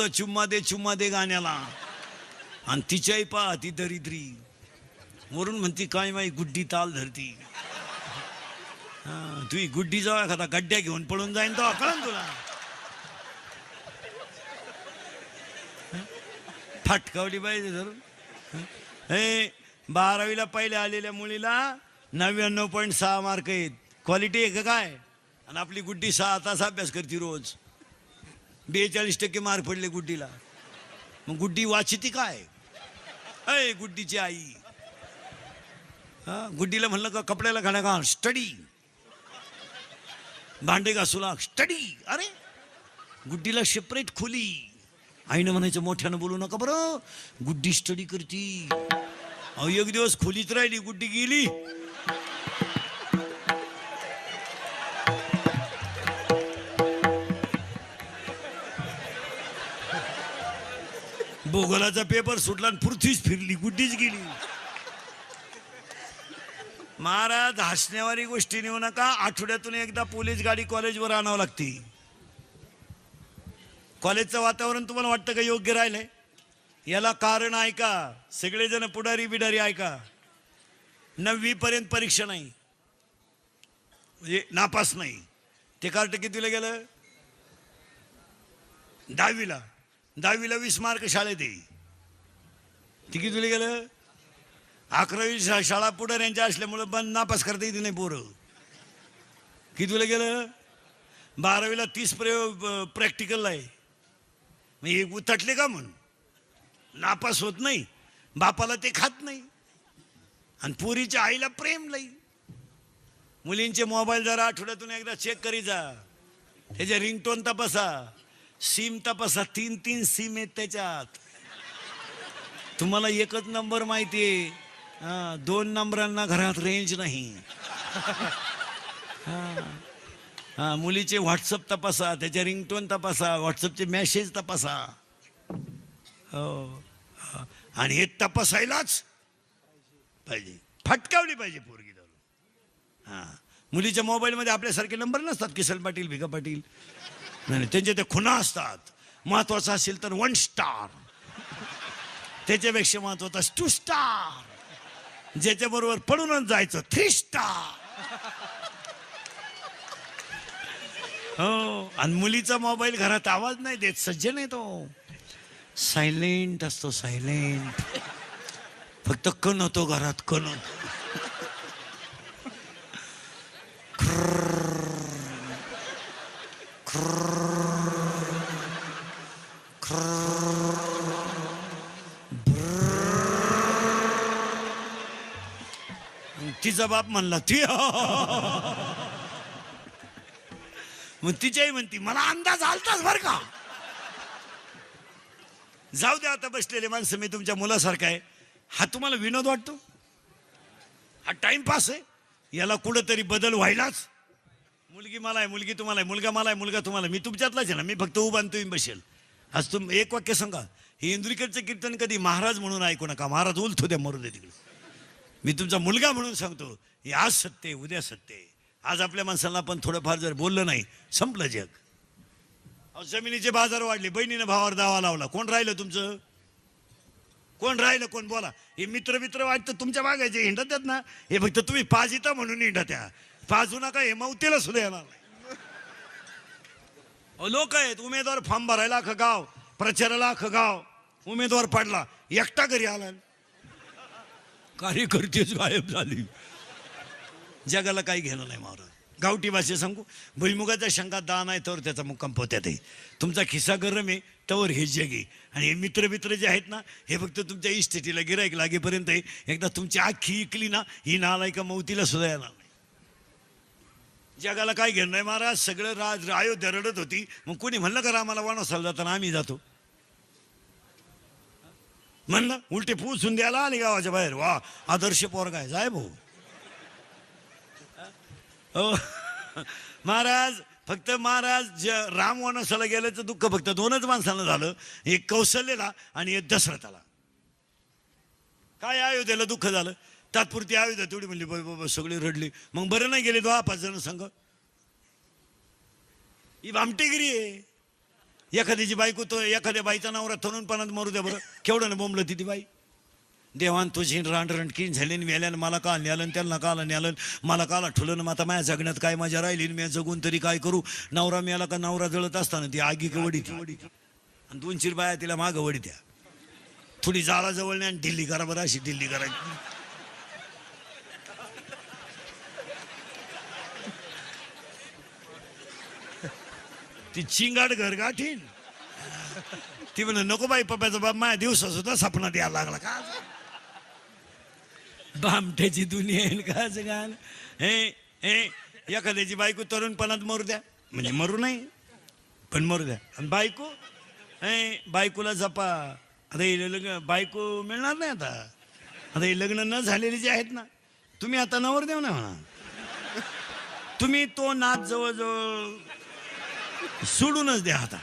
चुम्मा दे चुम्मा दे गाण्याला. आणि तिच्याही पहा ती दरिद्री. वरून म्हणती काय माई गुड्डी ताल धरती. हा, तुही गुड्डी जाऊ एखादा गड्ड्या घेऊन पळून जाईन तो कळन तुला. फटकावली पाहिजे धरून. हे? बारावीला पहिले आलेल्या मुलीला नव्याण्णव पॉईंट सहा मार्क आहेत. क्वालिटी आहे का काय? आणि आपली गुड्डी सहा तास अभ्यास करते रोज. बेचाळीस टक्के मार्क पडले गुड्डीला. मग गुड्डी वाचिती काय? अय गुड्डीची आई. हा गुड्डीला म्हणलं का कपड्याला घाण का स्टडी भांडे घासू लाग स्टडी अरे गुड्डीला सेपरेट खोली. आईनं म्हणायचं मोठ्यानं बोलू नका बरं. गुड्डी स्टडी करती. अहो एक दिवस खोलीत राहिली गुड्डी गेली. भूगोलाचा पेपर सुटला आणि पृथ्वीच फिरली गुड्डीच गेली. महाराज हसण्यावारी गोष्टी नेऊ नका. आठवड्यातून एकदा पोलीस गाडी कॉलेजवर आणावं लागते. कॉलेजचं वातावरण तुम्हाला वाटतं का योग्य राहिलंय? याला कारण ऐका. सगळेजण पुढारी बिडारी ऐका. नववी पर्यंत परीक्षा नाही. म्हणजे नापास नाही. ते कार्ट कितीला गेलं? दहावीला. दहावीला वीस मार्क शाळेत आहे ती कितीला गेलं? अकरावी शाळा पुढाऱ्यांच्या असल्यामुळं बंद नापास करता येते नाही पोरं. कितीला गेलं? बारावीला तीस प्रयोग प्रॅक्टिकलला आहे. मग हे उतटले का म्हणून? नापास होत नाही. बापाला ते खात नाही. आणि पोरीच्या आईला प्रेम नाही मुलींचे मोबाईल जरा आठवड्यातून एकदा चेक करी जा. त्याच्या रिंगटोन तपासा. सिम तपासा तीन तीन सिम आहेत त्याच्यात. तुम्हाला एकच नंबर माहिती आहे. हा, दोन नंबरांना घरात रेंज नाही. हा. मुलीचे व्हॉट्सअप तपासा त्याचे रिंगटोन तपासा व्हॉट्सअपचे मेसेज तपासा. हो आणि हे तपासायलाच पाहिजे. फटकावली पाहिजे पोरगी धरून. हा. मुलीच्या मोबाईलमध्ये आपल्यासारखे नंबर नसतात किसन पाटील भिका पाटील. नाही नाही, त्यांचे ते खुना असतात. महत्वाचं असेल तर वन स्टार त्याच्यापेक्षा महत्त्वाचा टू स्टार ज्याच्याबरोबर पडूनच जायचं थ्री स्टार हो आणि मुलीचा मोबाईल घरात आवाज नाही देत सज्ज नाही तो. सायलेंट असतो सायलेंट फक्त कण होतो घरात कण होतो. तिचा बाप म्हणला ती हो. मग तिच्याही म्हणती मला अंदाज आलताच बर का. जाऊ दे आता बसलेले माणसं मी तुमच्या मुलासारखा आहे. हा तुम्हाला विनोद वाटतो? हा टाइमपास आहे? याला कुठंतरी बदल व्हायलाच? मुलगी मला आहे मुलगी तुम्हाला आहे मुलगा मला आहे मुलगा तुम्हाला मी तुमच्यातलाच आहे ना मी फक्त उभा आणि तुम्ही बसेल. आज तुम एक वाक्य सांगा. हे इंद्रिकडचं कीर्तन कधी महाराज म्हणून ऐकू नका. महाराज उलथू द्या मरू दे तिकडे. मी तुमचा मुलगा म्हणून सांगतो हे आज सत्य आहे उद्या सत्य आहे. आज आपल्या माणसांना आपण थोडंफार जर बोललं नाही संपलं जग. अहो, जमिनीचे बाजार वाढले बहिणीनं भावावर दावा लावला. कोण राहिलं तुमचं? कोण राहिलं कोण? बोला. हे मित्र मित्र वाटतं तुमच्या मागायचे हिंडत आहेत ना हे फक्त तुम्ही पाजिता म्हणून हिंडत त्या पाजू नका हे मवतीला सुद्धा येणार नाही. लोक आहेत उमेदवार फॉर्म भरायला अख्खं गाव प्रचाराला अख गाव. उमेदवार पडला एकटा घरी आला. कार्यकर्तेच गायब झाली. जगाला काही घेणं नाही महाराज गावठी भाषे सांगू? भुईमुगाच्या शंका दान आहे तर त्याचा मुक्काम पोत्यात आहे. तुमचा खिस्सा गरम आहे तवर हे जग आहे. आणि हे मित्र मित्र जे आहेत ना हे फक्त तुमच्या इस्टेटीला गिरायक लागेपर्यंत आहे. एकदा तुमची आखी इकली ना ही नालायका मौतीला सुद्धा येणार नाही. जगाला काय घेणं नाही महाराज सगळं राज अयोध्या रडत होती. मग कोणी म्हणलं का रामाला वाणसाला जाताना आम्ही जातो? म्हणलं उलटे पुसून द्यायला आणि गावाच्या बाहेर. वा आदर्श पोरगा आहे जाय भाऊ. हो. महाराज फक्त महाराज ज राम वनसाला गेल्याचं दुःख फक्त दोनच माणसांना झालं. एक कौशल्यला आणि एक दशरथाला. काय अयोध्येला दुःख झालं? तात्पुरती अयोध्या तेवढी म्हणली बाबा बाबा सगळी रडली. मग बरं नाही गेले दहा पाच जण संघ. ही भामटेगिरी आहे. एखाद्याची बायको तो एखाद्या बाईचा नवरा थरूनपणात मरू द्या बरं. केवढं ना बोंबलं ती बाई. देवान तुझी रांडरणकीन झाली न वेल्यानं मला का न्यालन त्यांना काला न्यालन. मला काला ठुलं न आता माझ्या जगण्यात काय मजा राहिली मी जगून तरी काय करू? नवरा मेला का नवरा जळत असताना ती आगी का वडी ती? आणि दोन चिर बाया तिला मागं वडी द्या. थोडी जाळाजवळ नाही आणि दिल्ली करा बरं अशी दिल्ली करायची ती चिंगाड घर गाठीन. ती म्हणे नको बाई पप्याचा बाप माझ्या दिवसा सुद्धा सपनात यायला लागला. का बामट्याची दुनिया येईल का हे हे एखाद्याची बायको तरुणपणात मरू द्या. म्हणजे मरू नाही पण मरू द्या. आणि बायको? हे बायकोला जपा. आता हे लग्न बायको मिळणार नाही आता. आता हे लग्न न झालेले जे आहेत ना तुम्ही आता नवर देऊ ना म्हणा तुम्ही तो नाच जवळजवळ सोडूनच द्या आता.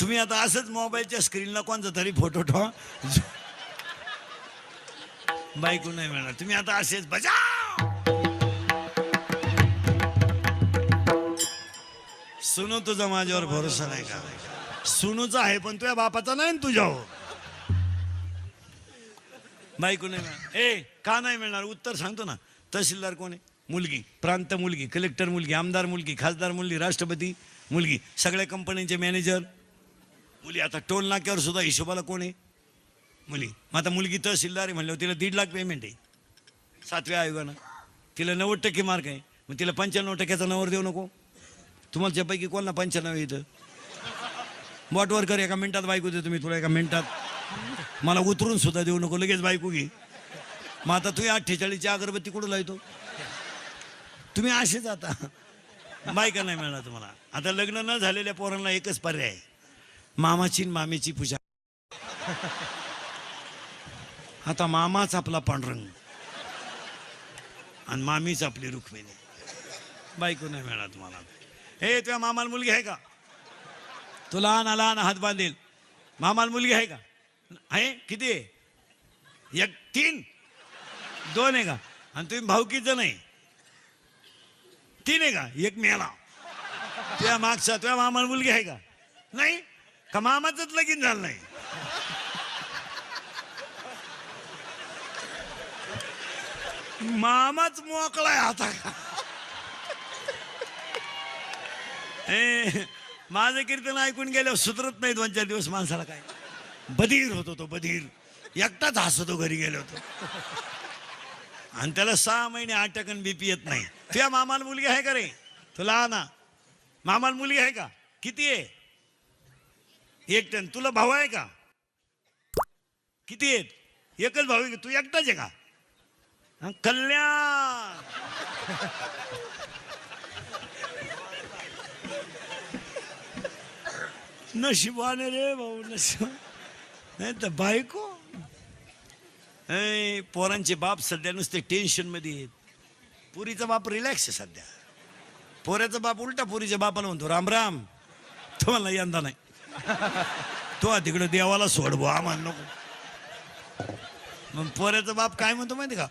तुम्ही आता असंच मोबाईलच्या स्क्रीनला कोणता तरी फोटो ठेवा. बायको नाही मिळणार. तुम्ही आता असेच बजा सुनू तुझा माझ्यावर भरोसा नाही का? सुनूचा आहे पण तुझ्या बापाचा नाही ना तुझ्यावर. बायको नाही मिळणार. ए का नाही मिळणार? उत्तर सांगतो ना. तहसीलदार कोण आहे? मुलगी प्रांत मुलगी कलेक्टर मुलगी आमदार मुलगी खासदार मुलगी राष्ट्रपती मुलगी सगळ्या कंपन्यांचे मॅनेजर मुली आता टोल नाक्यावर सुद्धा हिशोबाला कोण आहे? मुली. मग आता मुलगी तहसीलदार आहे म्हणल्यावर तिला दीड लाख पेमेंट आहे. सातव्या आयोगानं. तिला नव्वद टक्के मार्क आहे. मग तिला पंच्याण्णव टक्क्याचा नवर देऊ नको. तुम्हाला त्यापैकी कोणाला पंच्याण्णव येतं? बॉटवर कर एका मिनिटात बायको देतो मी तुला एका मिनिटात. मला उतरून सुद्धा देऊ नको. लगेच बायको घे. मग आता तू अठ्ठेचाळीसची अगरबत्ती कुठं लावतो? तुम्ही असेच आता बायका नाही मिळणार तुम्हाला. आता लग्न न झालेल्या पोरांना एकच पर्याय आहे. मामाची आणि मामीची पूजा. आता मामाच आपला पांढरंग आणि मामीच आपली रुक्मिणी. बायको नाही मिळणार तुम्हाला. हे तुझ्या मामाला मुलगी आहे का? तो लहान लहान हात बांधेल. मामाला मुलगी आहे का? आहे? किती आहे? एक तीन? दोन आहे का? आणि तुम्ही भाऊकीच नाही. तिने का? एक मेला. तुझ्या मागचा तुझ्या मामाला मुलगी आहे का? नाही? का मामाच लगीन झालं नाही? मामाच मोकळाय आता. का माझं कीर्तन ऐकून गेल्यावर सुधरत नाही दोन चार दिवस माणसाला काय. बधीर होतो तो बधीर. एकटाच हसतो घरी गेलो होतो आणि त्याला सहा महिने आठ टक्कन बीपी येत नाही. तुझ्या मामाला मुलगी आहे का रे? तुला ना मामाला मुलगी आहे का? किती आहे? एक टन. तुला भाऊ आहे का? किती आहेत? एकच भाऊ आहे का? तू एकटाच आहे का? कल्याण. नशिबाने रे भाऊ नशिबा नाही तर बायको. पोरांचे बाप सध्या नुसते टेन्शनमध्ये आहेत. पुरीचा बाप रिलॅक्स आहे सध्या. पोऱ्याचा बाप उलटा पुरीच्या बापाला म्हणतो राम राम. तुम्हाला यंदा नाही. तो तिकडं देवाला सोड आम्हाला नको. मग पोऱ्याचा बाप काय म्हणतो माहिती का?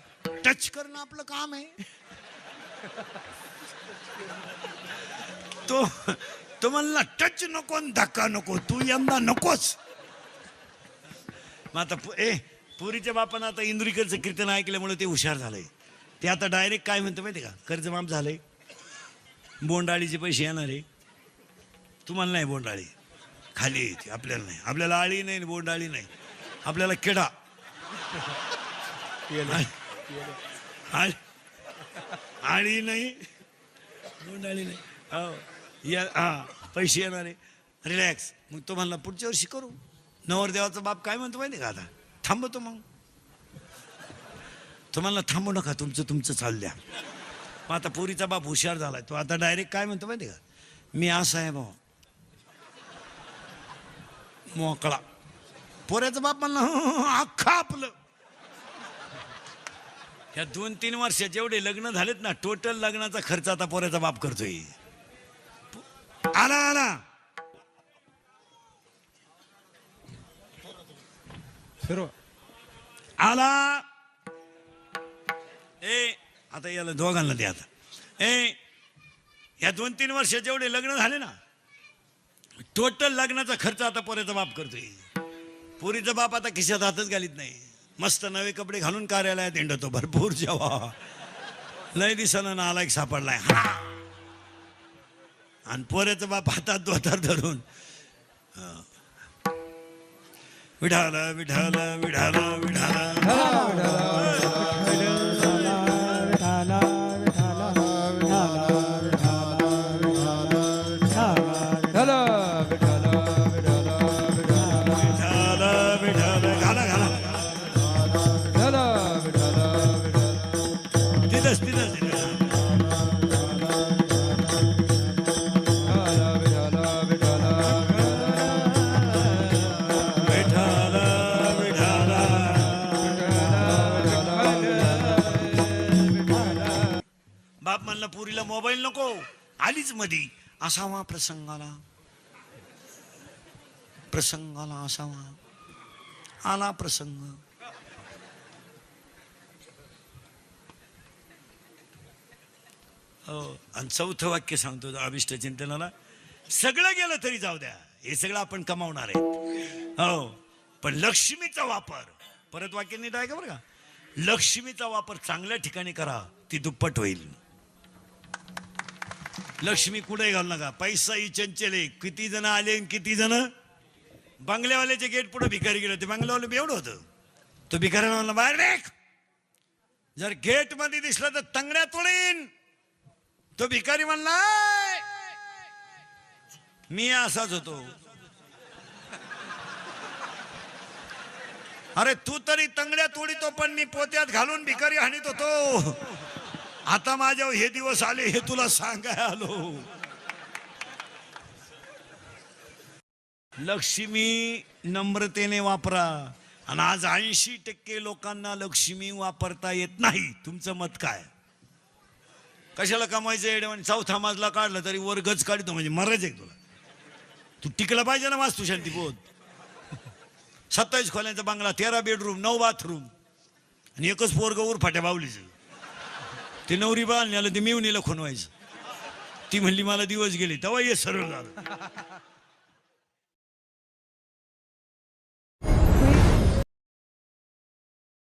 टच करणं आपलं काम आहे. तो तो म्हणला टच नको आणि धक्का नको तू यंदा नकोच मग आता पु- ए पुरीच्या बापानं आता इंदुरीकरचं कीर्तन ऐकल्यामुळे ते हुशार झालंय. ते आता डायरेक्ट काय म्हणतं माहिती का? कर्ज माफ झालंय. बोंडाळीचे पैसे येणार आहे. तुम्हाला नाही बोंडाळी. खाली येते आपल्याला नाही. आपल्याला आळी नाही आणि बोंडाळी नाही. आपल्याला किडा आळी. आळी. नाही. बोंडाळी नाही. हो. या हा पैसे येणार आहे. रिलॅक्स मग तो म्हणला पुढच्या वर्षी करू. नवरदेवाचा बाप काय म्हणतो माहिती का आता? थांबतो मग. तुम्हाला थांबू नका तुमचं तुमचं चालल्या मग आता पोरीचा बाप हुशार झालाय तो आता डायरेक्ट काय म्हणतो माहिती का? मी असा आहे भाऊ. मोकळा. पोऱ्याचा बाप म्हणला अख्खा आपलं. ह्या दोन तीन वर्षात जेवढे लग्न झालेत ना टोटल लग्नाचा खर्च आता पोऱ्याचा बाप करतोय. आला आला. फिरवा आला ए आता याला दोघांना द्या आता. ए या दोन तीन वर्ष जेवढे लग्न झाले ना टोटल लग्नाचा खर्च आता पोऱ्याचा बाप करतोय. पोरीचा बाप आता खिशात हातच घालीत नाही. मस्त नवे कपडे घालून कार्यालयात इंडतो भरपूर जेव्हा. लय दिसानं एक सापडलाय. हा! आणि पोऱ्याचा बाप हातात दोतार धरून अं, विठाल विठाल विठाल विठाल विठाल विठाल आलीच मधी. असावा प्रसंगाला. प्रसंगाला असावा. आला प्रसंग. हो आणि चौथं वाक्य सांगतो अभिष्ट चिंतनाला. सगळं गेलं तरी जाऊ द्या. हे सगळं आपण कमावणार आहे हो पण लक्ष्मीचा वापर. परत वाक्य नीट आहे का बरं का? लक्ष्मीचा वापर चांगल्या ठिकाणी करा ती दुप्पट होईल. लक्ष्मी कुठे घालू नका? पैसा ही चंचल आहे. किती जण आले आणि किती जण? बंगल्यावाल्याचे गेट पुढे भिकारी गेले ते बंगल्यावाले बेवडं होतं. तो भिकारी म्हणला बाहेर देख जर गेटमध्ये दिसला तर तंगड्या तोडीन. तो भिकारी म्हणला मी असाच होतो. अरे तू तरी तंगड्या तोडीतो पण मी पोत्यात घालून भिकारी हाणीत होतो. आता माझ्या हे दिवस आले हे तुला सांगाय आलो. लक्ष्मी नम्रतेने वापरा. आणि आज ऐंशी टक्के लोकांना लक्ष्मी वापरता येत नाही. तुमचं मत काय? कशाला कमायचं येडे चौथा माजला काढला तरी वर गच काढतो म्हणजे मरायचं एक तुला. तू टिकला पाहिजे ना वास्तू शांती बोध सत्तावीस खोल्यांचा बंगला तेरा बेडरूम नऊ बाथरूम आणि एकच पोरग उरफाट्या बावलीचं. ते नवरी बाळण्याला ते मेवणीला खुणवायचं. ती म्हणली मला दिवस गेले तेव्हा ये सरळ झालं